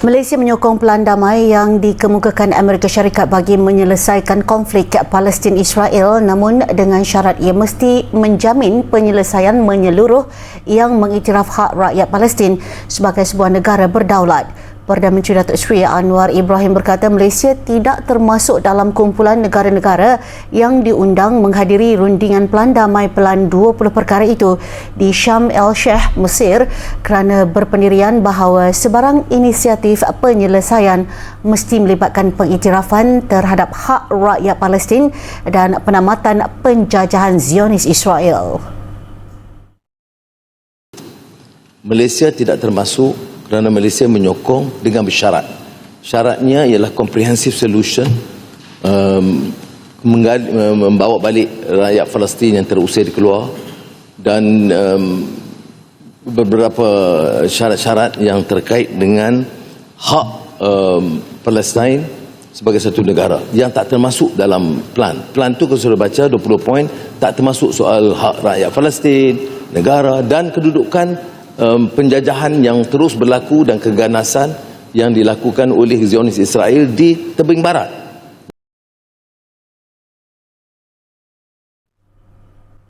Malaysia menyokong pelan damai yang dikemukakan Amerika Syarikat bagi menyelesaikan konflik Palestin Israel namun dengan syarat ia mesti menjamin penyelesaian menyeluruh yang mengiktiraf hak rakyat Palestin sebagai sebuah negara berdaulat. Perdana Menteri Datuk Seri Anwar Ibrahim berkata Malaysia tidak termasuk dalam kumpulan negara-negara yang diundang menghadiri rundingan pelan damai pelan 20 perkara itu di Sham El Sheikh, Mesir kerana berpendirian bahawa sebarang inisiatif penyelesaian mesti melibatkan pengiktirafan terhadap hak rakyat Palestin dan penamatan penjajahan Zionis Israel. Malaysia tidak termasuk kerana Malaysia menyokong dengan bersyarat. Syaratnya ialah comprehensive solution um, membawa balik rakyat Palestin yang terusir keluar dan um, beberapa syarat-syarat yang terkait dengan hak um, Palestin sebagai satu negara yang tak termasuk dalam plan. Plan tu kalau sudah baca 20 poin tak termasuk soal hak rakyat Palestin, negara dan kedudukan um, penjajahan yang terus berlaku dan keganasan yang dilakukan oleh Zionis Israel di tebing barat